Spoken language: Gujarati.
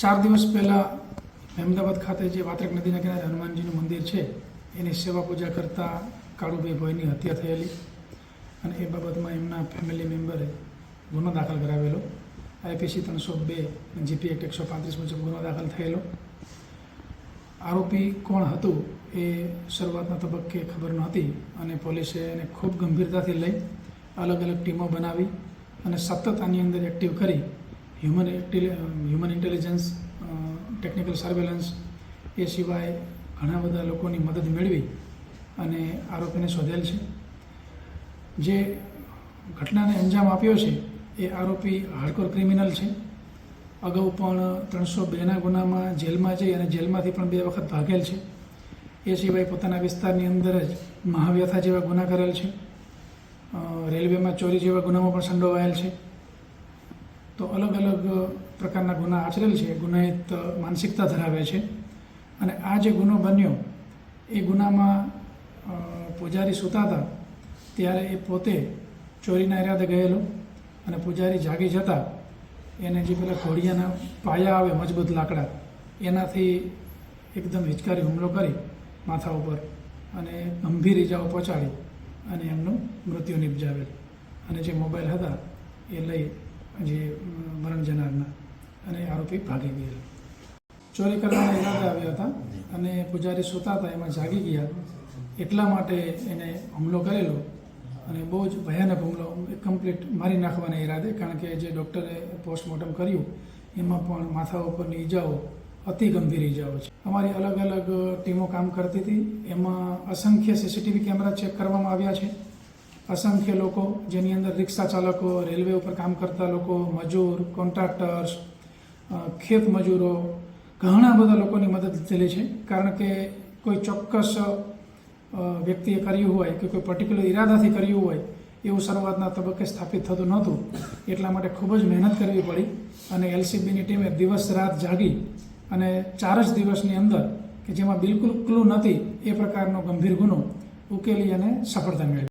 ચાર દિવસ પહેલાં અહેમદાબાદ ખાતે જે વાત્રક નદીના કિનારે હનુમાનજીનું મંદિર છે, એની સેવા પૂજા કરતા કાળુભાઈ ભાઈની હત્યા થયેલી અને એ બાબતમાં એમના ફેમિલી મેમ્બરે ગુનો દાખલ કરાવેલો. આઈપીસી ત્રણસો બે જીપી એક્ટ એકસો પાંત્રીસ મુજબ ગુનો દાખલ થયેલો. આરોપી કોણ હતું એ શરૂઆતના તબક્કે ખબર નહોતી અને પોલીસે એને ખૂબ ગંભીરતાથી લઈ અલગ અલગ ટીમો બનાવી અને સતત આની અંદર એક્ટિવ કરી human human intelligence technical surveillance એ સિવાય ઘણા બધા લોકોની મદદ મેળવી અને આરોપીને શોધેલ છે. જે ઘટનાને અંજામ આપ્યો છે એ આરોપી હાર્ડકોર ક્રિમિનલ છે. અગાઉ પણ ત્રણસો બેના ગુનામાં જેલમાં જઈ અને જેલમાંથી પણ બે વખત ભાગેલ છે. એ સિવાય પોતાના વિસ્તારની અંદર જ મહાવ્યથા જેવા ગુના કરેલ છે. રેલવેમાં ચોરી જેવા ગુનામાં પણ સંડોવાયેલ છે. તો અલગ અલગ પ્રકારના ગુના આચરેલ છે. ગુનાહિત માનસિકતા ધરાવે છે. અને આ જે ગુનો બન્યો, એ ગુનામાં પૂજારી સૂતા હતા. ત્યારે એ પોતે ચોરીના ઇરાદે ગયેલો અને પૂજારી જાગી જતા. એને જે પેલા ઘોડિયાના પાયા આવે, મજબૂત લાકડા, એનાથી એકદમ હિચકારી હુમલો કરી માથા ઉપર અને ગંભીર ઈજાઓ પહોંચાડી અને એમનું મૃત્યુ નિપજાવેલ. અને જે મોબાઈલ હતા, એ લઈ જે મરણ જનારના અને આરોપી ભાગી ગયેલા. ચોરી કરવાના ઈરાદે આવ્યા હતા અને પૂજારી સૂતા હતા, એમાં જાગી ગયા. એટલા માટે એને હુમલો કરેલો અને બહુ જ ભયાનક હુમલો કમ્પ્લીટ મારી નાખવાના ઈરાદે, કારણ કે જે ડૉક્ટરે પોસ્ટમોર્ટમ કર્યું, એમાં પણ માથા ઉપરની ઈજાઓ અતિ ગંભીર ઈજાઓ છે. અમારી અલગ અલગ ટીમો કામ કરતી હતી, એમાં અસંખ્ય સીસીટીવી કેમેરા ચેક કરવામાં આવ્યા છે. અસંખ્ય લોકો, જેની અંદર રિક્ષા ચાલકો, રેલવે ઉપર કામ કરતા લોકો, મજૂર, કોન્ટ્રાક્ટર્સ ખેત મજૂરો, ઘણા બધા લોકોની મદદ લીધેલી છે. કારણ કે કોઈ ચોક્કસ વ્યક્તિએ કર્યું હોય કે કોઈ પર્ટિક્યુલર ઈરાદાથી કર્યું હોય, એવું શરૂઆતના તબક્કે સ્થાપિત થતું નહોતું. એટલા માટે ખૂબ જ મહેનત કરવી પડી અને એલસીબીની ટીમે દિવસ રાત જાગી અને ચાર જ દિવસની અંદર, કે જેમાં બિલકુલ ક્લુ નથી એ પ્રકારનો ગંભીર ગુનો ઉકેલી અને સફળતા મેળવી.